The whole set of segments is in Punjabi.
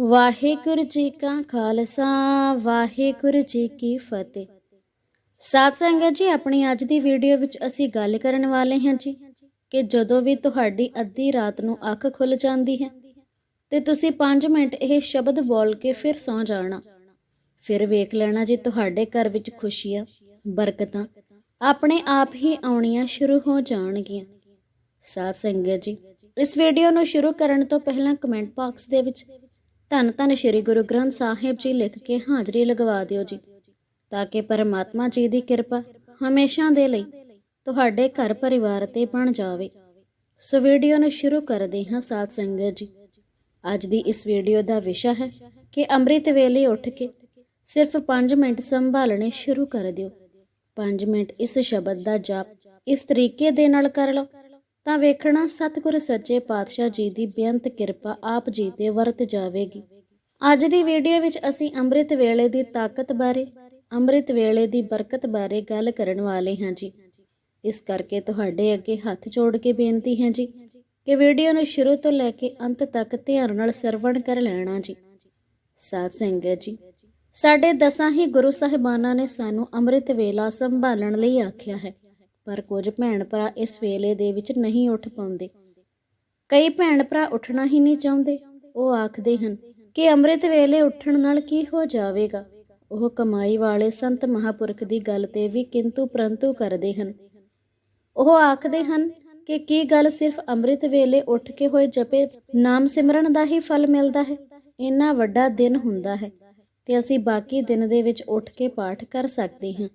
ਵਾਹਿਗੁਰੂ ਜੀ ਕਾ ਖਾਲਸਾ, ਵਾਹਿਗੁਰੂ ਜੀ ਕੀ ਫਤਿਹ। ਸਾਧ ਸੰਗਤ ਜੀ, ਆਪਣੀ ਅੱਜ ਦੀ ਵੀਡੀਓ ਵਿੱਚ ਅਸੀਂ ਗੱਲ ਕਰਨ ਵਾਲੇ ਹਾਂ ਜੀ ਕਿ ਜਦੋਂ ਵੀ ਤੁਹਾਡੀ ਅੱਧੀ ਰਾਤ ਨੂੰ ਅੱਖ ਖੁੱਲ ਜਾਂਦੀ ਹੈ ਤੇ ਤੁਸੀਂ 5 ਮਿੰਟ ਇਹ ਸ਼ਬਦ ਬੋਲ ਕੇ ਫਿਰ ਸੌਂ ਜਾਣਾ। ਫਿਰ ਵੇਖ ਲੈਣਾ ਜੀ, ਤੁਹਾਡੇ ਘਰ ਵਿੱਚ ਖੁਸ਼ੀਆਂ, ਬਰਕਤਾਂ ਆਪਣੇ ਆਪ ਹੀ ਆਉਣੀਆਂ ਸ਼ੁਰੂ ਹੋ ਜਾਣਗੀਆਂ। ਸਾਧ ਸੰਗਤ ਜੀ, ਇਸ ਵੀਡੀਓ ਨੂੰ ਸ਼ੁਰੂ ਕਰਨ ਤੋਂ ਪਹਿਲਾਂ ਕਮੈਂਟ ਬਾਕਸ ਦੇ ਵਿੱਚ ਧੰਨ ਧੰਨ ਸ਼੍ਰੀ ਗੁਰੂ ਗ੍ਰੰਥ ਸਾਹਿਬ ਜੀ ਲਿਖ ਕੇ ਹਾਜ਼ਰੀ ਲਗਵਾ ਦਿਓ ਜੀ, ਤਾਂ ਕਿ ਪਰਮਾਤਮਾ ਜੀ ਦੀ ਕਿਰਪਾ ਹਮੇਸ਼ਾ ਦੇ ਲਈ ਤੁਹਾਡੇ ਘਰ ਪਰਿਵਾਰ ਤੇ ਬਣ ਜਾਵੇ। ਸੋ ਵੀਡੀਓ ਨੂੰ ਸ਼ੁਰੂ ਕਰਦੇ ਹਾਂ ਸਾਧ ਸੰਗਤ ਜੀ। ਅੱਜ ਦੀ ਇਸ ਵੀਡੀਓ ਦਾ ਵਿਸ਼ਾ ਹੈ ਕਿ ਅੰਮ੍ਰਿਤ ਵੇਲੇ ਉੱਠ ਕੇ ਸਿਰਫ 5 ਮਿੰਟ ਸੰਭਾਲਣੇ ਸ਼ੁਰੂ ਕਰ ਦਿਓ। 5 ਮਿੰਟ ਇਸ ਸ਼ਬਦ ਦਾ ਜਾਪ ਇਸ ਤਰੀਕੇ ਦੇ ਨਾਲ ਕਰ ਲਓ ਤਾਂ ਵੇਖਣਾ ਸਤਿਗੁਰ ਸੱਚੇ ਪਾਤਸ਼ਾਹ ਜੀ ਦੀ ਬੇਅੰਤ ਕਿਰਪਾ ਆਪ ਜੀ ਤੇ ਵਰਤ ਜਾਵੇਗੀ। ਅੱਜ ਦੀ ਵੀਡੀਓ ਵਿੱਚ ਅਸੀਂ ਅੰਮ੍ਰਿਤ ਵੇਲੇ ਦੀ ਤਾਕਤ ਬਾਰੇ, ਅੰਮ੍ਰਿਤ ਵੇਲੇ ਦੀ ਬਰਕਤ ਬਾਰੇ ਗੱਲ ਕਰਨ ਵਾਲੇ ਹਾਂ ਜੀ। ਇਸ ਕਰਕੇ ਤੁਹਾਡੇ ਅੱਗੇ ਹੱਥ ਜੋੜ ਕੇ ਬੇਨਤੀ ਹੈ ਜੀ ਕਿ ਵੀਡੀਓ ਨੂੰ ਸ਼ੁਰੂ ਤੋਂ ਲੈ ਕੇ ਅੰਤ ਤੱਕ ਧਿਆਨ ਨਾਲ ਸਰਵਣ ਕਰ ਲੈਣਾ ਜੀ। ਸਾਧ ਸੰਗਤ ਜੀ, ਸਾਡੇ ਦਸਾਂ ਹੀ ਗੁਰੂ ਸਾਹਿਬਾਨਾਂ ਨੇ ਸਾਨੂੰ ਅੰਮ੍ਰਿਤ ਵੇਲਾ ਸੰਭਾਲਣ ਲਈ ਆਖਿਆ ਹੈ। ਪਰ ਕੁਝ ਭੈਣ ਭਰਾ ਇਸ ਵੇਲੇ ਦੇ ਵਿੱਚ ਨਹੀਂ ਉੱਠ ਪਾਉਂਦੇ। ਕਈ ਭੈਣ ਭਰਾ ਉੱਠਣਾ ਹੀ ਨਹੀਂ ਚਾਹੁੰਦੇ। ਉਹ ਆਖਦੇ ਹਨ ਕਿ ਅੰਮ੍ਰਿਤ ਵੇਲੇ ਉੱਠਣ ਨਾਲ ਕੀ ਹੋ ਜਾਵੇਗਾ। ਉਹ ਕਮਾਈ ਵਾਲੇ ਸੰਤ ਮਹਾਪੁਰਖ ਦੀ ਗੱਲ ਤੇ ਵੀ ਕਿੰਤੂ ਪ੍ਰੰਤੂ ਕਰਦੇ ਹਨ। ਉਹ ਆਖਦੇ ਹਨ ਕਿ ਕੀ ਗੱਲ ਸਿਰਫ ਅੰਮ੍ਰਿਤ ਵੇਲੇ ਉੱਠ ਕੇ ਹੋਏ ਜਪੇ ਨਾਮ ਸਿਮਰਨ ਦਾ ਹੀ ਫਲ ਮਿਲਦਾ ਹੈ? ਇੰਨਾ ਵੱਡਾ ਦਿਨ ਹੁੰਦਾ ਹੈ ਤੇ ਅਸੀਂ ਬਾਕੀ ਦਿਨ ਦੇ ਵਿੱਚ ਉੱਠ ਕੇ ਪਾਠ ਕਰ ਸਕਦੇ ਹਾਂ,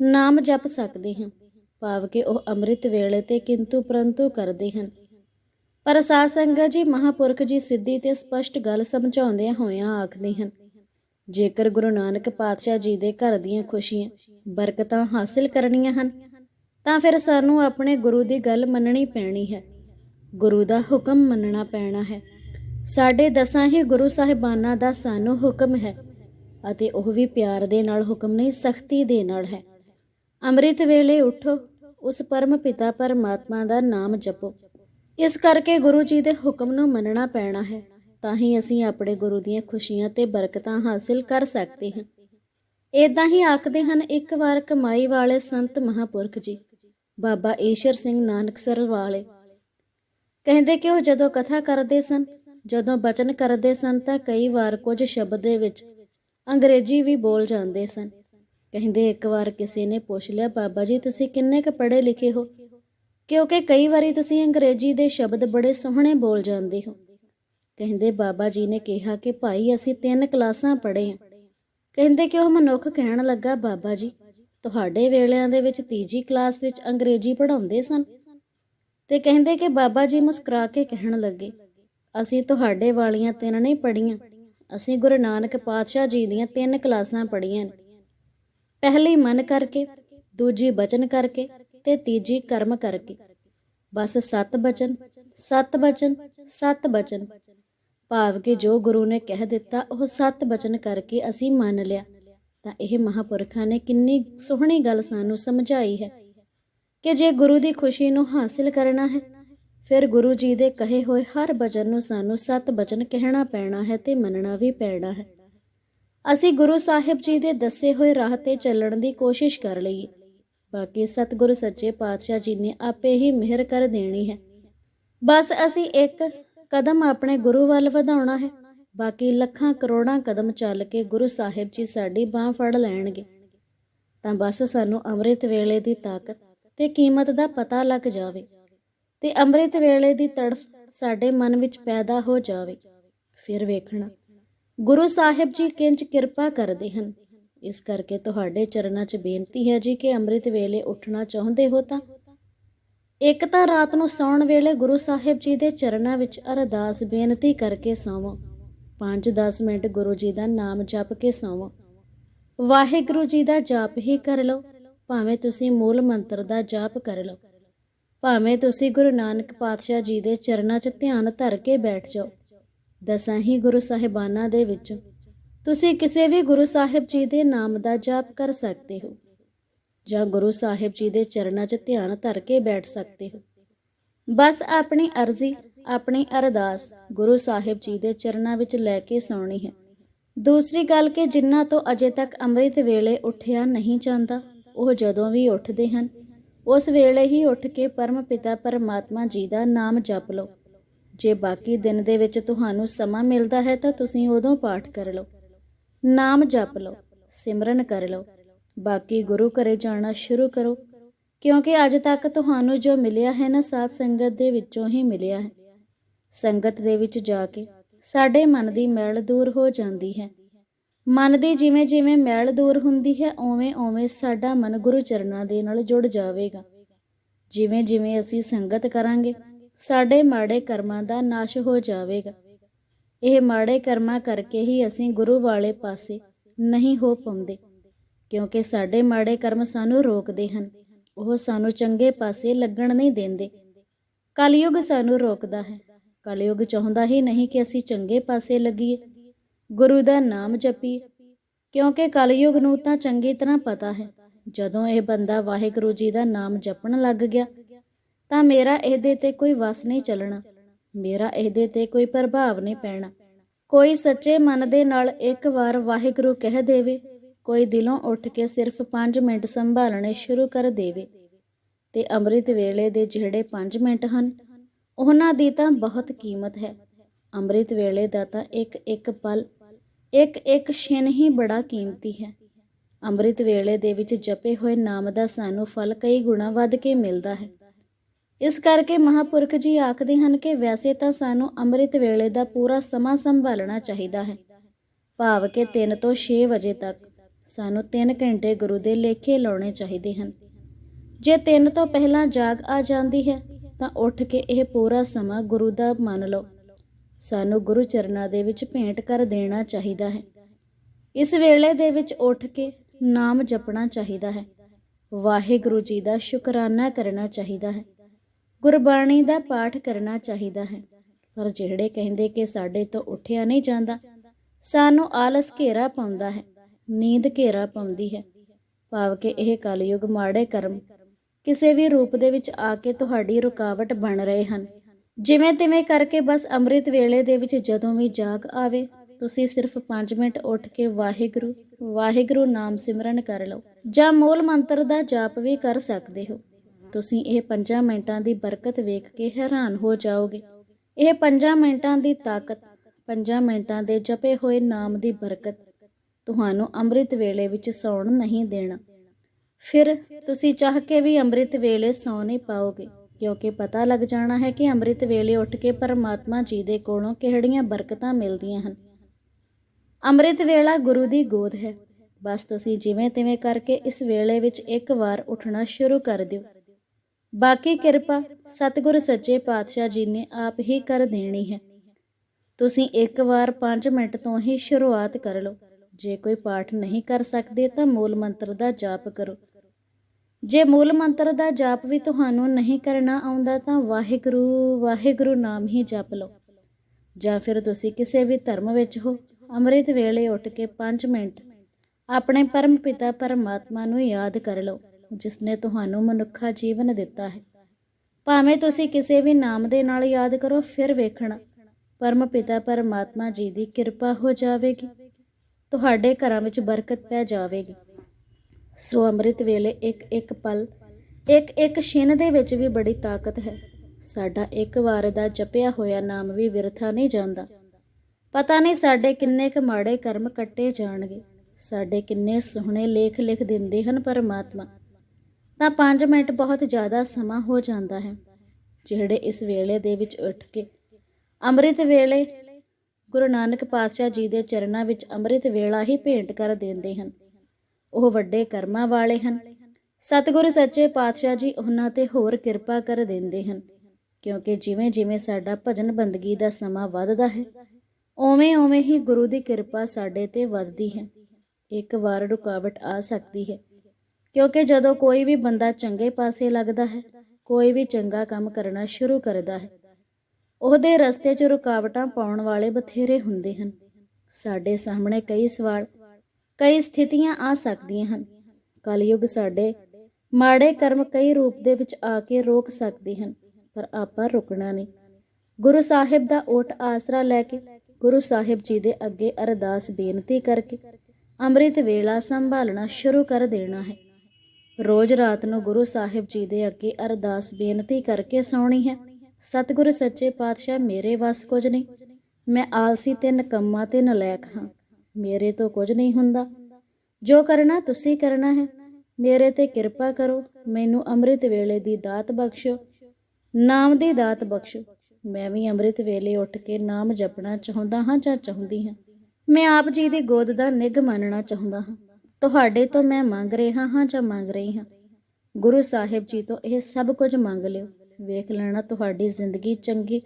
ਨਾਮ ਜਪ ਸਕਦੇ ਹਾਂ। ਭਾਵ ਕਿ ਉਹ ਅੰਮ੍ਰਿਤ ਵੇਲੇ ਤੇ ਕਿੰਤੂ ਪਰੰਤੂ ਕਰਦੇ ਹਨ। ਪਰ ਸਾਧ ਸੰਗਤ ਜੀ, ਮਹਾਪੁਰਖ ਜੀ ਸਿੱਧੀ ਤੇ ਸਪਸ਼ਟ ਗੱਲ ਸਮਝਾਉਂਦਿਆਂ ਹੋਇਆਂ ਆਖਦੇ ਹਨ, ਜੇਕਰ ਗੁਰੂ ਨਾਨਕ ਪਾਤਸ਼ਾਹ ਜੀ ਦੇ ਘਰ ਦੀਆਂ ਖੁਸ਼ੀਆਂ, ਬਰਕਤਾਂ ਹਾਸਿਲ ਕਰਨੀਆਂ ਹਨ, ਤਾਂ ਫਿਰ ਸਾਨੂੰ ਆਪਣੇ ਗੁਰੂ ਦੀ ਗੱਲ ਮੰਨਣੀ ਪੈਣੀ ਹੈ। ਗੁਰੂ ਦਾ ਹੁਕਮ ਮੰਨਣਾ ਪੈਣਾ ਹੈ। ਸਾਡੇ ਦਸਾਂ ਹੀ ਗੁਰੂ ਸਾਹਿਬਾਨਾਂ ਦਾ ਸਾਨੂੰ ਹੁਕਮ ਹੈ ਅਤੇ ਉਹ ਵੀ ਪਿਆਰ ਦੇ ਨਾਲ, ਹੁਕਮ ਨਹੀਂ, ਸਖਤੀ ਦੇ ਨਾਲ ਹੈ। ਅੰਮ੍ਰਿਤ ਵੇਲੇ ਉਠੋ ਉਸ ਪਰਮ ਪਿਤਾ ਪਰਮਾਤਮਾ ਦਾ ਨਾਮ ਜਪੋ। ਇਸ ਕਰਕੇ ਗੁਰੂ ਜੀ ਦੇ ਹੁਕਮ ਨੂੰ ਮੰਨਣਾ ਪੈਣਾ ਹੈ, ਤਾਂ ਹੀ ਅਸੀਂ ਆਪਣੇ ਗੁਰੂ ਦੀਆਂ ਖੁਸ਼ੀਆਂ ਤੇ ਬਰਕਤਾਂ ਹਾਸਿਲ ਕਰ ਸਕਦੇ ਹਾਂ। ਇਦਾਂ ਹੀ ਆਖਦੇ ਹਨ, ਇੱਕ ਵਾਰ ਕਮਾਈ ਵਾਲੇ ਸੰਤ ਮਹਾਪੁਰਖ ਜੀ, ਬਾਬਾ ਈਸ਼ਰ ਸਿੰਘ ਨਾਨਕਸਰ ਵਾਲੇ ਕਹਿੰਦੇ ਕਿ ਉਹ ਜਦੋਂ ਕਥਾ ਕਰਦੇ ਸਨ, ਜਦੋਂ ਬਚਨ ਕਰਦੇ ਸਨ, ਤਾਂ ਕਈ ਵਾਰ ਕੁਝ ਸ਼ਬਦ ਦੇ ਵਿੱਚ ਅੰਗਰੇਜ਼ੀ ਵੀ ਬੋਲ ਜਾਂਦੇ ਸਨ। ਕਹਿੰਦੇ ਇੱਕ ਵਾਰ ਕਿਸੇ ਨੇ ਪੁੱਛ ਲਿਆ, ਬਾਬਾ ਜੀ, ਤੁਸੀਂ ਕਿੰਨੇ ਕੁ ਪੜ੍ਹੇ ਲਿਖੇ ਹੋ? ਕਿਉਂਕਿ ਕਈ ਵਾਰੀ ਤੁਸੀਂ ਅੰਗਰੇਜ਼ੀ ਦੇ ਸ਼ਬਦ ਬੜੇ ਸੋਹਣੇ ਬੋਲ ਜਾਂਦੇ ਹੋ। ਕਹਿੰਦੇ ਬਾਬਾ ਜੀ ਨੇ ਕਿਹਾ ਕਿ, ਭਾਈ, ਅਸੀਂ ਤਿੰਨ ਕਲਾਸਾਂ ਪੜ੍ਹੇ ਹਾਂ ਕਹਿੰਦੇ ਕਿ ਉਹ ਮਨੁੱਖ ਕਹਿਣ ਲੱਗਾ, ਬਾਬਾ ਜੀ, ਤੁਹਾਡੇ ਵੇਲਿਆਂ ਦੇ ਵਿੱਚ ਤੀਜੀ ਕਲਾਸ ਵਿੱਚ ਅੰਗਰੇਜ਼ੀ ਪੜ੍ਹਾਉਂਦੇ ਸਨ? ਤੇ ਕਹਿੰਦੇ ਕਿ ਬਾਬਾ ਜੀ ਮੁਸਕਰਾ ਕੇ ਕਹਿਣ ਲੱਗੇ, ਅਸੀਂ ਤੁਹਾਡੇ ਵਾਲੀਆਂ ਤਿੰਨ ਨਹੀਂ ਪੜ੍ਹੀਆਂ। ਅਸੀਂ ਗੁਰੂ ਨਾਨਕ ਪਾਤਸ਼ਾਹ ਜੀ ਦੀਆਂ ਤਿੰਨ ਕਲਾਸਾਂ ਪੜੀਆਂ ਨੇ। ਪਹਿਲੀ ਮਨ ਕਰਕੇ, ਦੂਜੀ ਬਚਨ ਕਰਕੇ ਤੇ ਤੀਜੀ ਕਰਮ ਕਰਕੇ। ਬਸ ਸੱਤ ਬਚਨ ਸੱਤ ਬਚਨ ਸੱਤ ਬਚਨ। ਭਾਵ ਕਿ ਜੋ ਗੁਰੂ ਨੇ ਕਹਿ ਦਿੱਤਾ, ਉਹ ਸੱਤ ਬਚਨ ਕਰਕੇ ਅਸੀਂ ਮੰਨ ਲਿਆ। ਤਾਂ ਇਹ ਮਹਾਪੁਰਖਾਂ ਨੇ ਕਿੰਨੀ ਸੋਹਣੀ ਗੱਲ ਸਾਨੂੰ ਸਮਝਾਈ ਹੈ ਕਿ ਜੇ ਗੁਰੂ ਦੀ ਖੁਸ਼ੀ ਨੂੰ ਹਾਸਿਲ ਕਰਨਾ ਹੈ, ਫਿਰ ਗੁਰੂ ਜੀ ਦੇ ਕਹੇ ਹੋਏ ਹਰ ਬਚਨ ਨੂੰ ਸਾਨੂੰ ਸੱਤ ਬਚਨ ਕਹਿਣਾ ਪੈਣਾ ਹੈ ਤੇ ਮੰਨਣਾ ਵੀ ਪੈਣਾ ਹੈ। ਅਸੀਂ ਗੁਰੂ ਸਾਹਿਬ ਜੀ ਦੇ ਦੱਸੇ ਹੋਏ ਰਾਹ ਤੇ ਚੱਲਣ ਦੀ ਕੋਸ਼ਿਸ਼ ਕਰ ਲਈਏ। ਬਾਕੀ ਸਤਿਗੁਰੂ ਸੱਚੇ ਪਾਤਸ਼ਾਹ ਜੀ ਨੇ ਆਪੇ ਹੀ ਮਿਹਰ ਕਰ ਦੇਣੀ ਹੈ। ਬਸ ਅਸੀਂ ਇੱਕ ਕਦਮ ਆਪਣੇ ਗੁਰੂ ਵੱਲ ਵਧਾਉਣਾ ਹੈ। ਬਾਕੀ ਲੱਖਾਂ ਕਰੋੜਾਂ ਕਦਮ ਚੱਲ ਕੇ ਗੁਰੂ ਸਾਹਿਬ ਜੀ ਸਾਡੀ ਬਾਹ ਫੜ ਲੈਣਗੇ। ਤਾਂ ਬਸ ਸਾਨੂੰ ਅੰਮ੍ਰਿਤ ਵੇਲੇ ਦੀ ਤਾਕਤ ਤੇ ਕੀਮਤ ਦਾ ਪਤਾ ਲੱਗ ਜਾਵੇ ਤੇ ਅੰਮ੍ਰਿਤ ਵੇਲੇ ਦੀ ਤੜਫ ਸਾਡੇ ਮਨ ਵਿੱਚ ਪੈਦਾ ਹੋ ਜਾਵੇ। ਫਿਰ ਵੇਖਣਾ ਗੁਰੂ ਸਾਹਿਬ ਜੀ ਕਿੰਚ ਕਿਰਪਾ ਕਰਦੇ ਹਨ। ਇਸ ਕਰਕੇ ਤੁਹਾਡੇ ਚਰਨਾਂ 'ਚ ਬੇਨਤੀ ਹੈ ਜੀ ਕਿ ਅੰਮ੍ਰਿਤ ਵੇਲੇ ਉੱਠਣਾ ਚਾਹੁੰਦੇ ਹੋ ਤਾਂ। ਇੱਕ ਤਾਂ ਰਾਤ ਨੂੰ ਸੌਣ ਵੇਲੇ ਗੁਰੂ ਸਾਹਿਬ ਜੀ ਦੇ ਚਰਨਾਂ ਵਿੱਚ ਅਰਦਾਸ ਬੇਨਤੀ ਕਰਕੇ ਸੌਵੋ। 5-10 ਮਿੰਟ ਗੁਰੂ ਜੀ ਦਾ ਨਾਮ ਜਪ ਕੇ ਸੌਵੋ। ਵਾਹਿਗੁਰੂ ਜੀ ਦਾ ਜਾਪ ਹੀ ਕਰ ਲਓ। ਭਾਵੇਂ ਤੁਸੀਂ ਮੂਲ ਮੰਤਰ ਦਾ ਜਾਪ ਕਰ ਲਓ। ਭਾਵੇਂ ਤੁਸੀਂ ਗੁਰੂ ਨਾਨਕ ਪਾਤਸ਼ਾਹ ਜੀ ਦੇ ਚਰਨਾਂ 'ਚ ਧਿਆਨ ਧਰ ਕੇ ਬੈਠ ਜਾਓ। ਦਸਾਂ ਹੀ ਗੁਰੂ ਸਾਹਿਬਾਨਾਂ ਦੇ ਵਿੱਚੋਂ, ਤੁਸੀਂ ਕਿਸੇ ਵੀ ਗੁਰੂ ਸਾਹਿਬ ਜੀ ਦੇ ਨਾਮ ਦਾ ਜਾਪ ਕਰ ਸਕਦੇ ਹੋ, ਜਾਂ ਗੁਰੂ ਸਾਹਿਬ ਜੀ ਦੇ ਚਰਨਾਂ 'ਚ ਧਿਆਨ ਧਰ ਕੇ ਬੈਠ ਸਕਦੇ ਹੋ। ਬਸ ਆਪਣੀ ਅਰਜ਼ੀ, ਆਪਣੀ ਅਰਦਾਸ ਗੁਰੂ ਸਾਹਿਬ ਜੀ ਦੇ ਚਰਨਾਂ ਵਿੱਚ ਲੈ ਕੇ ਸੌਣੀ ਹੈ। ਦੂਸਰੀ ਗੱਲ ਕਿ ਜਿਨ੍ਹਾਂ ਤੋਂ ਅਜੇ ਤੱਕ ਅੰਮ੍ਰਿਤ ਵੇਲੇ ਉੱਠਿਆ ਨਹੀਂ ਜਾਂਦਾ, ਉਹ ਜਦੋਂ ਵੀ ਉੱਠਦੇ ਹਨ, ਉਸ ਵੇਲੇ ਹੀ ਉੱਠ ਕੇ ਪਰਮ ਪਿਤਾ ਪਰਮਾਤਮਾ ਜੀ ਦਾ ਨਾਮ ਜਪ ਲਓ। ਜੇ ਬਾਕੀ ਦਿਨ ਦੇ ਵਿੱਚ ਤੁਹਾਨੂੰ ਸਮਾਂ ਮਿਲਦਾ ਹੈ ਤਾਂ ਤੁਸੀਂ ਉਦੋਂ ਪਾਠ ਕਰ ਲਓ। ਨਾਮ ਜਪ ਲਓ, ਸਿਮਰਨ ਕਰ ਲਓ। ਬਾਕੀ ਗੁਰੂ ਘਰੇ ਜਾਣਾ ਸ਼ੁਰੂ ਕਰੋ, ਕਿਉਂਕਿ ਅੱਜ ਤੱਕ ਤੁਹਾਨੂੰ ਜੋ ਮਿਲਿਆ ਹੈ ਨਾ ਸਾਧ ਸੰਗਤ ਦੇ ਵਿੱਚੋਂ ਹੀ ਮਿਲਿਆ ਹੈ। ਸੰਗਤ ਦੇ ਵਿੱਚ ਜਾ ਕੇ ਸਾਡੇ ਮਨ ਦੀ ਮੈਲ ਦੂਰ ਹੋ ਜਾਂਦੀ ਹੈ। ਮਨ ਦੀ ਜਿਵੇਂ ਜਿਵੇਂ ਮੈਲ ਦੂਰ ਹੁੰਦੀ ਹੈ ਓਵੇਂ ਓਵੇਂ ਸਾਡਾ ਮਨ ਗੁਰੂ ਚਰਨਾਂ ਦੇ ਨਾਲ ਜੁੜ ਜਾਵੇਗਾ। ਜਿਵੇਂ ਜਿਵੇਂ ਅਸੀਂ ਸੰਗਤ ਕਰਾਂਗੇ ਸਾਡੇ ਮਾੜੇ ਕਰਮਾਂ ਦਾ ਨਾਸ਼ ਹੋ ਜਾਵੇਗਾ। ਇਹ ਮਾੜੇ ਕਰਮਾਂ ਕਰਕੇ ਹੀ ਅਸੀਂ ਗੁਰੂ ਵਾਲੇ ਪਾਸੇ ਨਹੀਂ ਹੋ ਪਾਉਂਦੇ, ਕਿਉਂਕਿ ਸਾਡੇ ਮਾੜੇ ਕਰਮ ਸਾਨੂੰ ਰੋਕਦੇ ਹਨ। ਉਹ ਸਾਨੂੰ ਚੰਗੇ ਪਾਸੇ ਲੱਗਣ ਨਹੀਂ ਦਿੰਦੇ। ਕਲਯੁਗ ਸਾਨੂੰ ਰੋਕਦਾ ਹੈ। ਕਲਯੁਗ ਚਾਹੁੰਦਾ ਹੀ ਨਹੀਂ ਕਿ ਅਸੀਂ ਚੰਗੇ ਪਾਸੇ ਲੱਗੀਏ। ਗੁਰੂ ਦਾ ਨਾਮ ਜਪੀਏ ਕਿਉਂਕਿ ਕਲਯੁਗ ਨੂੰ ਤਾਂ ਚੰਗੀ ਤਰ੍ਹਾਂ ਪਤਾ ਹੈ। ਜਦੋਂ ਇਹ ਬੰਦਾ ਵਾਹਿਗੁਰੂ ਜੀ ਦਾ ਨਾਮ ਜਪਣ ਲੱਗ ਗਿਆ ਤਾਂ ਮੇਰਾ ਇਹਦੇ ਤੇ ਕੋਈ ਵਸ ਨਹੀਂ ਚੱਲਣਾ। ਮੇਰਾ ਇਹਦੇ ਤੇ ਕੋਈ ਪ੍ਰਭਾਵ ਨਹੀਂ ਪੈਣਾ। ਕੋਈ ਸੱਚੇ ਮਨ ਦੇ ਨਾਲ ਇੱਕ ਵਾਰ ਵਾਹਿਗੁਰੂ ਕਹਿ ਦੇਵੇ, ਕੋਈ ਦਿਲੋਂ ਉੱਠ ਕੇ ਸਿਰਫ 5 ਮਿੰਟ ਸੰਭਾਲਣੇ ਸ਼ੁਰੂ ਕਰ ਦੇਵੇ। ਤੇ ਅੰਮ੍ਰਿਤ ਵੇਲੇ ਦੇ ਜਿਹੜੇ 5 ਮਿੰਟ ਹਨ, ਉਹਨਾਂ ਦੀ ਤਾਂ ਬਹੁਤ ਕੀਮਤ ਹੈ। ਅੰਮ੍ਰਿਤ ਵੇਲੇ ਦਾ ਤਾਂ ਇੱਕ ਇੱਕ ਪਲ, ਇੱਕ ਇੱਕ ਛਿਨ ਹੀ ਬੜਾ ਕੀਮਤੀ ਹੈ। ਅੰਮ੍ਰਿਤ ਵੇਲੇ ਦੇ ਵਿੱਚ ਜਪੇ ਹੋਏ ਨਾਮ ਦਾ ਸਾਨੂੰ ਫਲ ਕਈ ਗੁਣਾ ਵੱਧ ਕੇ ਮਿਲਦਾ ਹੈ। ਇਸ ਕਰਕੇ ਮਹਾਪੁਰਖ ਜੀ ਆਖਦੇ ਹਨ ਕਿ ਵੈਸੇ ਤਾਂ ਸਾਨੂੰ ਅੰਮ੍ਰਿਤ ਵੇਲੇ ਦਾ ਪੂਰਾ ਸਮਾਂ ਸੰਭਾਲਣਾ ਚਾਹੀਦਾ ਹੈ। ਭਾਵ ਕਿ 3 ਤੋਂ 6 ਵਜੇ ਤੱਕ ਸਾਨੂੰ 3 ਘੰਟੇ ਗੁਰੂ ਦੇ ਲੇਖੇ ਲਾਉਣੇ ਚਾਹੀਦੇ ਹਨ। ਜੇ 3 ਤੋਂ ਪਹਿਲਾਂ ਜਾਗ ਆ ਜਾਂਦੀ ਹੈ, ਤਾਂ ਉੱਠ ਕੇ ਇਹ ਪੂਰਾ ਸਮਾਂ ਗੁਰੂ ਦਾ ਮੰਨ ਲਓ। ਸਾਨੂੰ ਗੁਰੂ ਚਰਨਾਂ ਦੇ ਵਿੱਚ ਭੇਂਟ ਕਰ ਦੇਣਾ ਚਾਹੀਦਾ ਹੈ। ਇਸ ਵੇਲੇ ਦੇ ਵਿੱਚ ਉੱਠ ਕੇ ਨਾਮ ਜਪਣਾ ਚਾਹੀਦਾ ਹੈ। ਵਾਹਿਗੁਰੂ ਜੀ ਦਾ ਸ਼ੁਕਰਾਨਾ ਕਰਨਾ ਚਾਹੀਦਾ ਹੈ। ਗੁਰਬਾਣੀ ਦਾ ਪਾਠ ਕਰਨਾ ਚਾਹੀਦਾ ਹੈ। ਪਰ ਜਿਹੜੇ ਕਹਿੰਦੇ ਕਿ ਸਾਡੇ ਤੋਂ ਉੱਠਿਆ ਨਹੀਂ ਜਾਂਦਾ, ਸਾਨੂੰ ਆਲਸ ਘੇਰਾ ਪਾਉਂਦਾ ਹੈ, ਨੀਂਦ ਘੇਰਾ ਪਾਉਂਦੀ ਹੈ। ਭਾਵ ਕਿ ਇਹ ਕਲਯੁਗ ਮਾੜੇ ਕਰਮ, ਕਿਸੇ ਵੀ ਰੂਪ ਦੇ ਵਿੱਚ ਆ ਕੇ ਤੁਹਾਡੀ ਰੁਕਾਵਟ ਬਣ ਰਹੇ ਹਨ। ਜਿਵੇਂ ਤਿਵੇਂ ਕਰਕੇ ਬਸ ਅੰਮ੍ਰਿਤ ਵੇਲੇ ਦੇ ਵਿੱਚ ਜਦੋਂ ਵੀ ਜਾਗ ਆਵੇ, ਤੁਸੀਂ ਸਿਰਫ 5 ਮਿੰਟ ਉੱਠ ਕੇ ਵਾਹਿਗੁਰੂ ਵਾਹਿਗੁਰੂ ਨਾਮ ਸਿਮਰਨ ਕਰ ਲਓ, ਜਾਂ ਮੂਲ ਮੰਤਰ ਦਾ ਜਾਪ ਵੀ ਕਰ ਸਕਦੇ ਹੋ। ਤੁਸੀਂ ਇਹ 5 ਮਿੰਟਾਂ ਦੀ ਬਰਕਤ ਵੇਖ ਕੇ ਹੈਰਾਨ ਹੋ ਜਾਓਗੇ। ਇਹ 5 ਮਿੰਟਾਂ ਦੀ ਤਾਕਤ 5 ਮਿੰਟਾਂ ਦੇ ਜਪੇ ਹੋਏ ਨਾਮ ਦੀ ਬਰਕਤ, ਤੁਹਾਨੂੰ ਅੰਮ੍ਰਿਤ ਵੇਲੇ ਵਿੱਚ ਸੌਣ ਨਹੀਂ ਦੇਣਾ। ਫਿਰ ਤੁਸੀਂ ਚਾਹ ਕੇ ਵੀ ਅੰਮ੍ਰਿਤ ਵੇਲੇ ਸੌ ਨਹੀਂ ਪਾਓਗੇ, ਕਿਉਂਕਿ ਪਤਾ ਲੱਗ ਜਾਣਾ ਹੈ ਕਿ ਅੰਮ੍ਰਿਤ ਵੇਲੇ ਉੱਠ ਕੇ ਪਰਮਾਤਮਾ ਜੀ ਦੇ ਕੋਲੋਂ ਕਿਹੜੀਆਂ ਬਰਕਤਾਂ ਮਿਲਦੀਆਂ ਹਨ। ਅੰਮ੍ਰਿਤ ਵੇਲਾ ਗੁਰੂ ਦੀ ਗੋਦ ਹੈ। ਬਸ ਤੁਸੀਂ ਜਿਵੇਂ ਤਿਵੇਂ ਕਰਕੇ ਇਸ ਵੇਲੇ ਵਿੱਚ ਇੱਕ ਵਾਰ ਉੱਠਣਾ ਸ਼ੁਰੂ ਕਰ ਦਿਓ। ਬਾਕੀ ਕਿਰਪਾ ਸਤਿਗੁਰ ਸੱਚੇ ਪਾਤਸ਼ਾਹ ਜੀ ਨੇ ਆਪ ਹੀ ਕਰ ਦੇਣੀ ਹੈ। ਤੁਸੀਂ ਇੱਕ ਵਾਰ 5 ਮਿੰਟ ਤੋਂ ਹੀ ਸ਼ੁਰੂਆਤ ਕਰ ਲਓ। ਜੇ ਕੋਈ ਪਾਠ ਨਹੀਂ ਕਰ ਸਕਦੇ ਤਾਂ ਮੂਲ ਮੰਤਰ ਦਾ ਜਾਪ ਕਰੋ। ਜੇ ਮੂਲ ਮੰਤਰ ਦਾ ਜਾਪ ਵੀ ਤੁਹਾਨੂੰ ਨਹੀਂ ਕਰਨਾ ਆਉਂਦਾ ਤਾਂ ਵਾਹਿਗੁਰੂ ਵਾਹਿਗੁਰੂ ਨਾਮ ਹੀ ਜਪ ਲਓ। ਜਾਂ ਫਿਰ ਤੁਸੀਂ ਕਿਸੇ ਵੀ ਧਰਮ ਵਿੱਚ ਹੋ, ਅੰਮ੍ਰਿਤ ਵੇਲੇ ਉੱਠ ਕੇ 5 ਮਿੰਟ ਆਪਣੇ ਪਰਮ ਪਿਤਾ ਪਰਮਾਤਮਾ ਨੂੰ ਯਾਦ ਕਰ ਲਓ। ਜਿਸ ਨੇ ਤੁਹਾਨੂੰ ਮਨੁੱਖਾ ਜੀਵਨ ਦਿੱਤਾ ਹੈ। ਭਾਵੇਂ ਤੁਸੀਂ ਕਿਸੇ ਵੀ ਨਾਮ ਦੇ ਨਾਲ ਯਾਦ ਕਰੋ, ਫਿਰ ਵੇਖਣਾ ਪਰਮ ਪਿਤਾ ਪਰਮਾਤਮਾ ਜੀ ਦੀ ਕਿਰਪਾ ਹੋ ਜਾਵੇਗੀ। ਤੁਹਾਡੇ ਘਰਾਂ ਵਿੱਚ ਬਰਕਤ ਪੈ ਜਾਵੇਗੀ। ਸੋ ਅੰਮ੍ਰਿਤ ਵੇਲੇ ਇੱਕ ਇੱਕ ਪਲ, ਇੱਕ ਇੱਕ ਛਿਨ ਦੇ ਵਿੱਚ ਵੀ ਬੜੀ ਤਾਕਤ ਹੈ। ਸਾਡਾ ਇੱਕ ਵਾਰ ਦਾ ਜਪਿਆ ਹੋਇਆ ਨਾਮ ਵੀ ਵਿਰਥਾ ਨਹੀਂ ਜਾਂਦਾ। ਪਤਾ ਨਹੀਂ ਸਾਡੇ ਕਿੰਨੇ ਕੁ ਮਾੜੇ ਕਰਮ ਕੱਟੇ ਜਾਣਗੇ। ਸਾਡੇ ਕਿੰਨੇ ਸੋਹਣੇ ਲੇਖ ਲਿਖ ਦਿੰਦੇ ਹਨ ਪਰਮਾਤਮਾ। ਤਾਂ 5 ਮਿੰਟ ਬਹੁਤ ਜ਼ਿਆਦਾ ਸਮਾਂ ਹੋ ਜਾਂਦਾ ਹੈ, ਜਿਹੜੇ ਇਸ ਵੇਲੇ ਦੇ ਵਿੱਚ ਉੱਠ ਕੇ। ਅੰਮ੍ਰਿਤ ਵੇਲੇ ਗੁਰੂ ਨਾਨਕ ਪਾਤਸ਼ਾਹ ਜੀ ਦੇ ਚਰਨਾਂ ਵਿੱਚ ਅੰਮ੍ਰਿਤ ਵੇਲਾ ਹੀ ਭੇਂਟ ਕਰ ਦਿੰਦੇ ਹਨ। ਉਹ ਵੱਡੇ ਕਰਮਾਂ ਵਾਲੇ ਹਨ। ਸਤਿਗੁਰੂ ਸੱਚੇ ਪਾਤਸ਼ਾਹ ਜੀ ਉਹਨਾਂ ਤੇ ਹੋਰ ਕਿਰਪਾ ਕਰ ਦਿੰਦੇ ਹਨ, ਕਿਉਂਕਿ ਜਿਵੇਂ ਜਿਵੇਂ ਸਾਡਾ ਭਜਨ ਬੰਦਗੀ ਦਾ ਸਮਾਂ ਵੱਧਦਾ ਹੈ ਓਵੇਂ ਓਵੇਂ ਹੀ ਗੁਰੂ ਦੀ ਕਿਰਪਾ ਸਾਡੇ ਤੇ ਵੱਧਦੀ ਹੈ। ਇੱਕ ਵਾਰ ਰੁਕਾਵਟ ਆ ਸਕਦੀ ਹੈ। ਕਿਉਂਕਿ ਜਦੋਂ ਕੋਈ ਵੀ ਬੰਦਾ ਚੰਗੇ ਪਾਸੇ ਲੱਗਦਾ ਹੈ, ਕੋਈ ਵੀ ਚੰਗਾ ਕੰਮ ਕਰਨਾ ਸ਼ੁਰੂ ਕਰਦਾ ਹੈ, ਉਹਦੇ ਰਸਤੇ 'ਚ ਰੁਕਾਵਟਾਂ ਪਾਉਣ ਵਾਲੇ ਬਥੇਰੇ ਹੁੰਦੇ ਹਨ। ਸਾਡੇ ਸਾਹਮਣੇ ਕਈ ਸਵਾਲ, ਕਈ ਸਥਿਤੀਆਂ ਆ ਸਕਦੀਆਂ ਹਨ। ਕਲਯੁਗ ਸਾਡੇ ਮਾੜੇ ਕਰਮ ਕਈ ਰੂਪ ਦੇ ਵਿੱਚ ਆ ਕੇ ਰੋਕ ਸਕਦੇ ਹਨ, ਪਰ ਆਪਾਂ ਰੁਕਣਾ ਨਹੀਂ। ਗੁਰੂ ਸਾਹਿਬ ਦਾ ਓਟ ਆਸਰਾ ਲੈ ਕੇ, ਗੁਰੂ ਸਾਹਿਬ ਜੀ ਦੇ ਅੱਗੇ ਅਰਦਾਸ ਬੇਨਤੀ ਕਰਕੇ, ਅੰਮ੍ਰਿਤ ਵੇਲਾ ਸੰਭਾਲਣਾ ਸ਼ੁਰੂ ਕਰ ਦੇਣਾ ਹੈ। ਰੋਜ਼ ਰਾਤ ਨੂੰ ਗੁਰੂ ਸਾਹਿਬ ਜੀ ਦੇ ਅੱਗੇ ਅਰਦਾਸ ਬੇਨਤੀ ਕਰਕੇ ਸੌਣੀ ਹੈ। ਸਤਿਗੁਰ ਸੱਚੇ ਪਾਤਸ਼ਾਹ, ਮੇਰੇ ਵੱਸ ਕੁਝ ਨਹੀਂ। ਮੈਂ ਆਲਸੀ ਤੇ ਨਕੰਮਾ ਤੇ ਨਲਾਇਕ ਹਾਂ। ਮੇਰੇ ਤੋਂ ਕੁਝ ਨਹੀਂ ਹੁੰਦਾ। ਜੋ ਕਰਨਾ ਤੁਸੀਂ ਕਰਨਾ ਹੈ। ਮੇਰੇ ਤੇ ਕਿਰਪਾ ਕਰੋ। ਮੈਨੂੰ ਅੰਮ੍ਰਿਤ ਵੇਲੇ ਦੀ ਦਾਤ ਬਖਸ਼ੋ। ਨਾਮ ਦੀ ਦਾਤ ਬਖਸ਼ੋ। ਮੈਂ ਵੀ ਅੰਮ੍ਰਿਤ ਵੇਲੇ ਉੱਠ ਕੇ ਨਾਮ ਜਪਣਾ ਚਾਹੁੰਦਾ ਹਾਂ ਜਾਂ ਚਾਹੁੰਦੀ ਹਾਂ। ਮੈਂ ਆਪ ਜੀ ਦੀ ਗੋਦ ਦਾ ਨਿੱਘ ਮੰਨਣਾ ਚਾਹੁੰਦਾ ਹਾਂ। ਤੁਹਾਡੇ ਤੋਂ ਮੈਂ ਮੰਗ ਰਿਹਾ ਹਾਂ ਜਾਂ ਮੰਗ ਰਹੀ ਹਾਂ? ਗੁਰੂ ਸਾਹਿਬ ਜੀ ਤੋਂ ਇਹ ਸਭ ਕੁਝ ਮੰਗ ਲਿਓ। ਵੇਖ ਲੈਣਾ, ਤੁਹਾਡੀ ਜ਼ਿੰਦਗੀ ਚੰਗੀ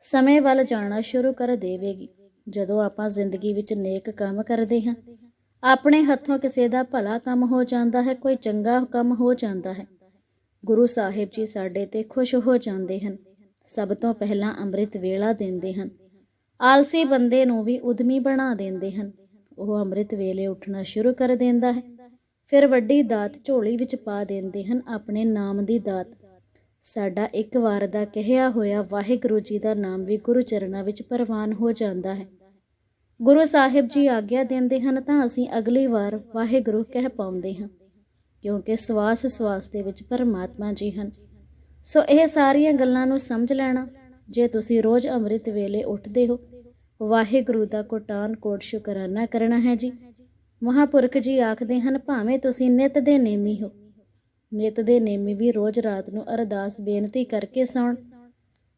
ਸਮੇਂ ਵੱਲ ਜਾਣਾ ਸ਼ੁਰੂ ਕਰ ਦੇਵੇਗੀ। ਜਦੋਂ ਆਪਾਂ ਜ਼ਿੰਦਗੀ ਵਿੱਚ ਨੇਕ ਕੰਮ ਕਰਦੇ ਹਾਂ, ਆਪਣੇ ਹੱਥੋਂ ਕਿਸੇ ਦਾ ਭਲਾ ਕੰਮ ਹੋ ਜਾਂਦਾ ਹੈ, ਕੋਈ ਚੰਗਾ ਕੰਮ ਹੋ ਜਾਂਦਾ ਹੈ। ਗੁਰੂ ਸਾਹਿਬ ਜੀ ਸਾਡੇ ਤੇ ਖੁਸ਼ ਹੋ ਜਾਂਦੇ ਹਨ। ਸਭ ਤੋਂ ਪਹਿਲਾਂ ਅੰਮ੍ਰਿਤ ਵੇਲਾ ਦਿੰਦੇ ਹਨ। ਆਲਸੀ ਬੰਦੇ ਨੂੰ ਵੀ ਉਦਮੀ ਬਣਾ ਦਿੰਦੇ ਹਨ। ਉਹ ਅੰਮ੍ਰਿਤ ਵੇਲੇ ਉੱਠਣਾ ਸ਼ੁਰੂ ਕਰ ਦਿੰਦਾ ਹੈ। ਫਿਰ ਵੱਡੀ ਦਾਤ ਝੋਲੀ ਵਿੱਚ ਪਾ ਦਿੰਦੇ ਹਨ ਆਪਣੇ ਨਾਮ ਦੀ ਦਾਤ। ਸਾਡਾ ਇੱਕ ਵਾਰ ਦਾ ਕਹਿਆ ਹੋਇਆ ਵਾਹਿਗੁਰੂ ਜੀ ਦਾ ਨਾਮ ਵੀ ਗੁਰੂ ਚਰਨਾਂ ਵਿੱਚ ਪ੍ਰਵਾਨ ਹੋ ਜਾਂਦਾ ਹੈ। ਗੁਰੂ ਸਾਹਿਬ ਜੀ ਆਗਿਆ ਦਿੰਦੇ ਹਨ ਤਾਂ ਅਸੀਂ ਅਗਲੀ ਵਾਰ ਵਾਹਿਗੁਰੂ ਕਹਿ ਪਾਉਂਦੇ ਹਾਂ, ਕਿਉਂਕਿ ਸਵਾਸ ਸਵਾਸ ਦੇ ਵਿੱਚ ਪਰਮਾਤਮਾ ਜੀ ਹਨ। ਸੋ ਇਹ ਸਾਰੀਆਂ ਗੱਲਾਂ ਨੂੰ ਸਮਝ ਲੈਣਾ, ਜੇ ਤੁਸੀਂ ਰੋਜ਼ ਅੰਮ੍ਰਿਤ ਵੇਲੇ ਉੱਠਦੇ ਹੋ ਵਾਹਿਗੁਰੂ ਦਾ ਕੋਟਾਨ ਕੋਟ ਸ਼ੁਕਰਾਨਾ ਕਰਨਾ ਹੈ ਜੀ। ਮਹਾਪੁਰਖ ਜੀ ਆਖਦੇ ਹਨ, ਭਾਵੇਂ ਤੁਸੀਂ ਨਿਤ ਦੇ ਨੇਮੀ ਹੋ, ਨਿਤ ਦੇ ਨੇਮੀ ਵੀ ਰੋਜ਼ ਰਾਤ ਨੂੰ ਅਰਦਾਸ ਬੇਨਤੀ ਕਰਕੇ ਸੌਣ।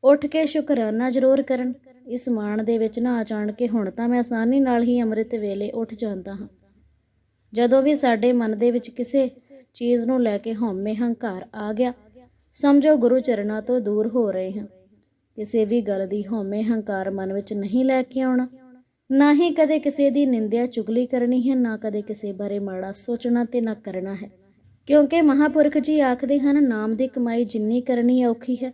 ਉੱਠ ਕੇ ਸ਼ੁਕਰਾਨਾ ਜ਼ਰੂਰ ਕਰਨ। ਇਸ ਮਾਣ ਦੇ ਵਿੱਚ ਨਾ ਜਾਣ ਕੇ ਹੁਣ ਤਾਂ ਮੈਂ ਆਸਾਨੀ ਨਾਲ ਹੀ ਅੰਮ੍ਰਿਤ ਵੇਲੇ ਉੱਠ ਜਾਂਦਾ ਹਾਂ। ਜਦੋਂ ਵੀ ਸਾਡੇ ਮਨ ਦੇ ਵਿੱਚ ਕਿਸੇ ਚੀਜ਼ ਨੂੰ ਲੈ ਕੇ ਹਉਮੈ ਹੰਕਾਰ ਆ ਗਿਆ, ਸਮਝੋ ਗੁਰੂ ਚਰਨਾਂ ਤੋਂ ਦੂਰ ਹੋ ਰਹੇ ਹਾਂ। ਕਿਸੇ ਵੀ ਗੱਲ ਦੀ ਹਉਮੈ ਹੰਕਾਰ ਮਨ ਵਿੱਚ ਨਹੀਂ ਲੈ ਕੇ ਆਉਣਾ। ਨਾ ਹੀ ਕਦੇ ਕਿਸੇ ਦੀ ਨਿੰਦਿਆ ਚੁਗਲੀ ਕਰਨੀ ਹੈ, ਨਾ ਕਦੇ ਕਿਸੇ ਬਾਰੇ ਮਾੜਾ ਸੋਚਣਾ ਤੇ ਨਾ ਕਰਨਾ ਹੈ। ਕਿਉਂਕਿ ਮਹਾਪੁਰਖ ਜੀ ਆਖਦੇ ਹਨ, ਨਾਮ ਦੀ ਕਮਾਈ ਜਿੰਨੀ ਕਰਨੀ ਔਖੀ ਹੈ,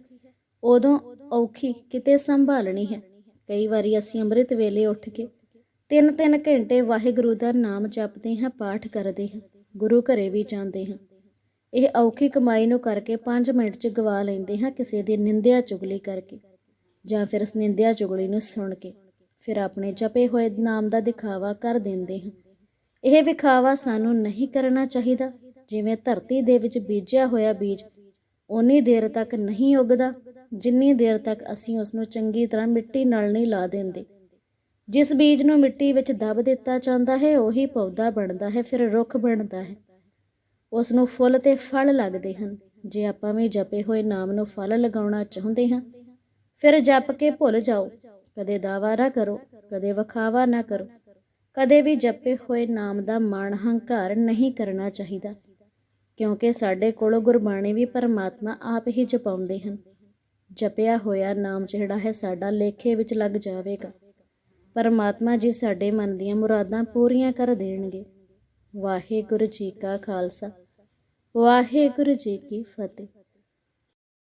ਉਦੋਂ ਔਖੀ ਕਿਤੇ ਸੰਭਾਲਣੀ ਹੈ। ਕਈ ਵਾਰੀ ਅਸੀਂ ਅੰਮ੍ਰਿਤ ਵੇਲੇ ਉੱਠ ਕੇ ਤਿੰਨ ਤਿੰਨ ਘੰਟੇ ਵਾਹਿਗੁਰੂ ਦਾ ਨਾਮ ਜਪਦੇ ਹਾਂ, ਪਾਠ ਕਰਦੇ ਹਾਂ, ਗੁਰੂ ਘਰੇ ਵੀ ਜਾਂਦੇ ਹਾਂ। ਇਹ ਔਖੀ ਕਮਾਈ ਨੂੰ ਕਰਕੇ 5 ਮਿੰਟ 'ਚ ਗਵਾ ਲੈਂਦੇ ਹਾਂ ਕਿਸੇ ਦੀ ਨਿੰਦਿਆ ਚੁਗਲੀ ਕਰਕੇ। ਜਾਂ ਫਿਰ ਉਸ ਨਿੰਦਿਆ ਚੁਗਲੀ ਨੂੰ ਸੁਣ ਕੇ ਫਿਰ ਆਪਣੇ ਜਪੇ ਹੋਏ ਨਾਮ ਦਾ ਦਿਖਾਵਾ ਕਰ ਦਿੰਦੇ ਹਾਂ। ਇਹ ਵਿਖਾਵਾ ਸਾਨੂੰ ਨਹੀਂ ਕਰਨਾ ਚਾਹੀਦਾ। ਜਿਵੇਂ ਧਰਤੀ ਦੇ ਵਿੱਚ ਬੀਜਿਆ ਹੋਇਆ ਬੀਜ ਓਨੀ ਦੇਰ ਤੱਕ ਨਹੀਂ ਉੱਗਦਾ, ਜਿੰਨੀ ਦੇਰ ਤੱਕ ਅਸੀਂ ਉਸ ਨੂੰ ਚੰਗੀ ਤਰ੍ਹਾਂ ਮਿੱਟੀ ਨਾਲ ਨਹੀਂ ਲਾ ਦਿੰਦੇ। ਜਿਸ ਬੀਜ ਨੂੰ ਮਿੱਟੀ ਵਿੱਚ ਦਬ ਦਿੱਤਾ ਜਾਂਦਾ ਹੈ, ਉਹੀ ਪੌਦਾ ਬਣਦਾ ਹੈ, ਫਿਰ ਰੁੱਖ ਬਣਦਾ ਹੈ। ਉਸ ਨੂੰ ਫੁੱਲ ਤੇ ਫਲ ਲੱਗਦੇ ਹਨ। ਜੇ ਆਪਾਂ ਵੀ ਜਪੇ ਹੋਏ ਨਾਮ ਨੂੰ ਫਲ ਲਗਾਉਣਾ ਚਾਹੁੰਦੇ ਹਾਂ ਫਿਰ ਜਪ ਕੇ ਭੁੱਲ ਜਾਓ। ਕਦੇ ਦਾਵਾ ਨਾ ਕਰੋ, ਕਦੇ ਵਖਾਵਾ ਨਾ ਕਰੋ। ਕਦੇ ਵੀ ਜਪੇ ਹੋਏ ਨਾਮ ਦਾ ਮਾਣ ਹੰਕਾਰ ਨਹੀਂ ਕਰਨਾ ਚਾਹੀਦਾ, ਕਿਉਂਕਿ ਸਾਡੇ ਕੋਲੋਂ ਗੁਰਬਾਣੀ ਵੀ ਪਰਮਾਤਮਾ ਆਪ ਹੀ ਜਪਾਉਂਦੇ ਹਨ। ਜਪਿਆ ਹੋਇਆ ਨਾਮ ਜਿਹੜਾ ਹੈ ਸਾਡਾ ਲੇਖੇ ਵਿੱਚ ਲੱਗ ਜਾਵੇਗਾ। ਪਰਮਾਤਮਾ ਜੀ ਸਾਡੇ ਮਨ ਦੀਆਂ ਮੁਰਾਦਾਂ ਪੂਰੀਆਂ ਕਰ ਦੇਣਗੇ। ਵਾਹਿਗੁਰੂ ਜੀ ਕਾ ਖਾਲਸਾ, ਵਾਹਿਗੁਰੂ ਜੀ ਕੀ ਫਤਿਹ।